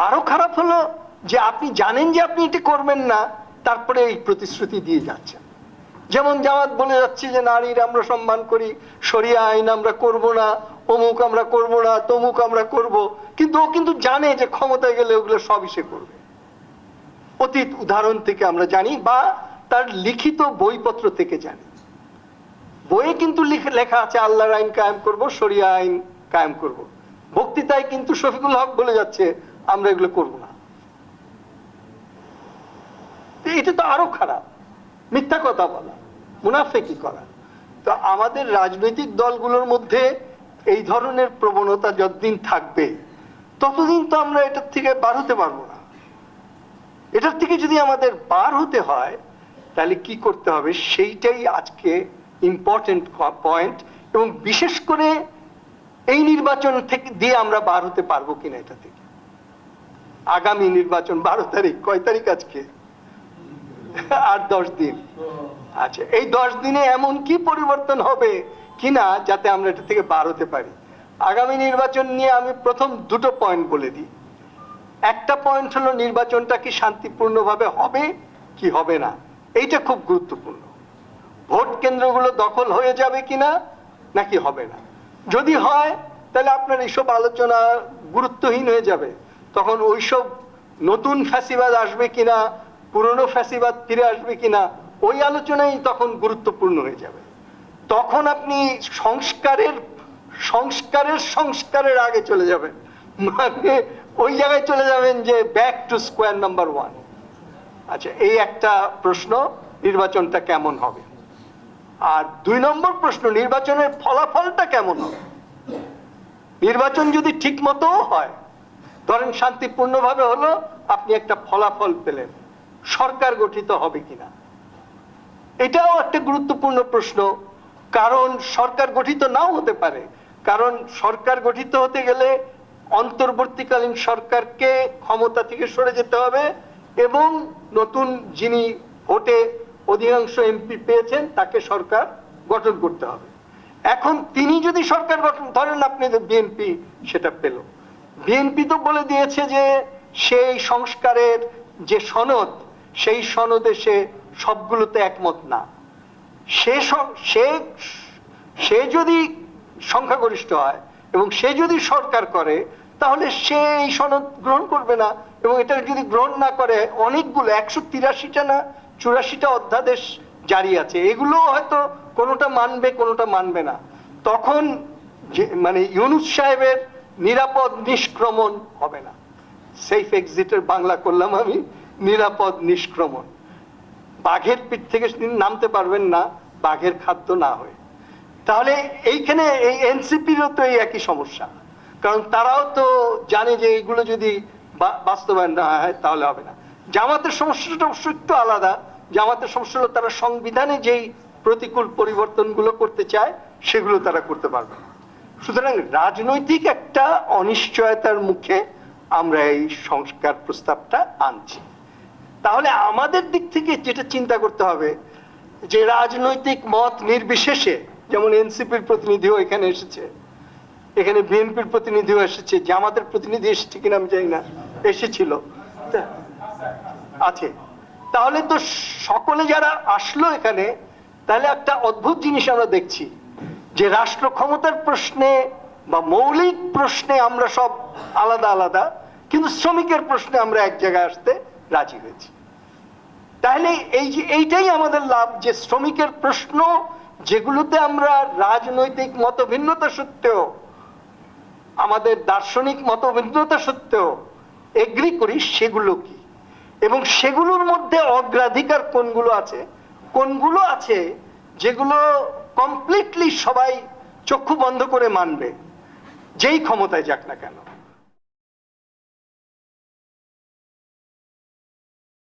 আরও খারাপ হলো যে আপনি জানেন যে আপনি এটি করবেন না, তারপরে এই প্রতিশ্রুতি দিয়ে যাচ্ছেন। যেমন জামাত বলে যাচ্ছে যে নারীর আমরা সম্মান করি, শরিয়া আইন আমরা করব না, অমুক আমরা করব না, তমুক আমরা করব, কিন্তু ও কিন্তু জানে যে ক্ষমতায় গেলে ওগুলো সবই সে করবে। অতীত উদাহরণ থেকে আমরা জানি বা তার লিখিত বইপত্র থেকে জানি। বইয়ে কিন্তু লিখ- আছে, আল্লাহর আইন কায়েম করব, শরিয়া আইন কায়েম করব। বক্তৃতায় কিন্তু শফিকুল হক বলে যাচ্ছে আমরা এগুলো করব না। এটা তো আরও খারাপ। মিথ্যা কথা বলা, মুনাফেকি করা। তো আমাদের রাজনৈতিক দলগুলোর মধ্যে এই ধরনের প্রবণতা যতদিন থাকবে, ততদিন তো আমরা এটার থেকে বার হতে পারব না। এটার থেকে যদি আমাদের বার হতে হয়, তাহলে কি করতে হবে? সেইটাই আজকে ইম্পর্টেন্ট পয়েন্ট এবং বিশেষ করে এই নির্বাচন থেকে দিয়ে আমরা বার হতে পারব কিনা এটা থেকে। আগামী নির্বাচন বারো তারিখ। কয় তারিখ আজকে? আর দশ দিন। আচ্ছা এই দশ দিনে এমন কি পরিবর্তন হবে কিনা যাতে আমরা এটা থেকে বার হতে পারি? আগামী নির্বাচন নিয়ে আমি প্রথম দুটো পয়েন্ট বলে দিই। একটা পয়েন্ট হলো নির্বাচনটা কি শান্তিপূর্ণভাবে হবে কি হবে না? এইটা খুব গুরুত্বপূর্ণ। ভোট কেন্দ্রগুলো দখল হয়ে যাবে কিনা নাকি হবে না? যদি হয়, তাহলে আপনার এইসব আলোচনা গুরুত্বহীন হয়ে যাবে। তখন ওইসব নতুন ফ্যাসিবাদ আসবে কিনা, পুরনো ফ্যাসিবাদ ফিরে আসবে কিনা, ওই আলোচনাই তখন গুরুত্বপূর্ণ হয়ে যাবে। তখন আপনি সংস্কারের সংস্কারের সংস্কারের আগে চলে যাবেন। মানে ওই জায়গায় চলে যাবেন যে back to square number one আচ্ছা এই একটা প্রশ্ন, নির্বাচনটা কেমন হবে? আর দুই নম্বর প্রশ্ন, নির্বাচনের ফলাফলটা কেমন হবে? নির্বাচন যদি ঠিক মতো হয় ধরেন শান্তিপূর্ণভাবে হলো, আপনি একটা ফলাফল পেলেন। সরকার গঠিত হবে কিনা? এটাও একটা গুরুত্বপূর্ণ প্রশ্ন। কারণ সরকার গঠিত নাও হতে পারে। কারণ সরকার গঠিত হতে গেলে অন্তর্বর্তীকালীন সরকারকে ক্ষমতা থেকে সরে যেতে হবে এবং নতুন যিনি ভোটে অধিকাংশ এমপি পেয়েছেন, তাকে সরকার গঠন করতে হবে। এখন তিনি যদি সরকার গঠন, ধরেন আপনি বিএনপি, সেটা পেল। বিএনপি তো বলে দিয়েছে যে সেই সংস্কারের যে সনদ, সেই সনদে সে সবগুলোতে একমত না। সে স- যদি সংখ্যাগরিষ্ঠ হয় এবং সে যদি সরকার করে, তাহলে সে এই সনদ গ্রহণ করবে না এবং এটা যদি গ্রহণ না করে, অনেকগুলো, একশো তিরাশিটা না, চুরাশিটা অধ্যাদেশ জারি আছে। এগুলো হয়তো কোনোটা মানবে কোনোটা মানবে না। তখন যে মানে ইউনুস সাহেবের নিরাপদ নিষ্ক্রমণ হবে না। সেফ এক্সিটের বাংলা করলাম আমি, নিরাপদ নিষ্ক্রমণ। বাঘের পিঠ থেকে নামতে পারবেন না, বাঘের খাদ্য না হয়ে। তাহলে এইখানে এই এনসিপিরও তো এই একই সমস্যা। কারণ তারাও তো জানে যে এইগুলো যদি বাস্তবায়ন না হয়, তাহলে হবে না। জামাতের সমস্যাটা অবশ্য একটু আলাদা। জামাতের সমস্যা হলো তারা সংবিধানে যেই প্রতিকূল পরিবর্তনগুলো করতে চায়, সেগুলো তারা করতে পারবে না। সুতরাং রাজনৈতিক একটা অনিশ্চয়তার মুখে আমরা এই সংস্কার প্রস্তাবটা আনছি। তাহলে আমাদের দিক থেকে যেটা চিন্তা করতে হবে, যে রাজনৈতিক মত নির্বিশেষে, যেমন এনসিপির প্রতিনিধিও এখানে এসেছে, এখানে বিএনপির প্রতিনিধিও এসেছে জামাতের প্রতিনিধি এসেছে কিনা আমি জানি না, এসেছিল। আছে। তাহলে তো সকলে যারা আসলো এখানে, তাহলে একটা অদ্ভুত জিনিস আমরা দেখছি। যে রাষ্ট্র ক্ষমতার প্রশ্নে বা মৌলিক প্রশ্নে আমরা সব আলাদা আলাদা, কিন্তু শ্রমিকের প্রশ্নে আমরা এক জায়গায় আসতে রাজি হয়েছি। তাহলে এই যে, এইটাই আমাদের লাভ যে শ্রমিকের প্রশ্ন যেগুলোতে আমরা রাজনৈতিক মতভিন্নতা সত্ত্বেও, আমাদের দার্শনিক মতভিন্নতা সত্ত্বেও এগ্রি করি সেগুলো কি? এবং সেগুলোর মধ্যে অগ্রাধিকার কোনগুলো আছে? কোনগুলো আছে যেগুলো কমপ্লিটলি সবাই চক্ষু বন্ধ করে মানবে। যেই ক্ষমতায় যাক না কেন।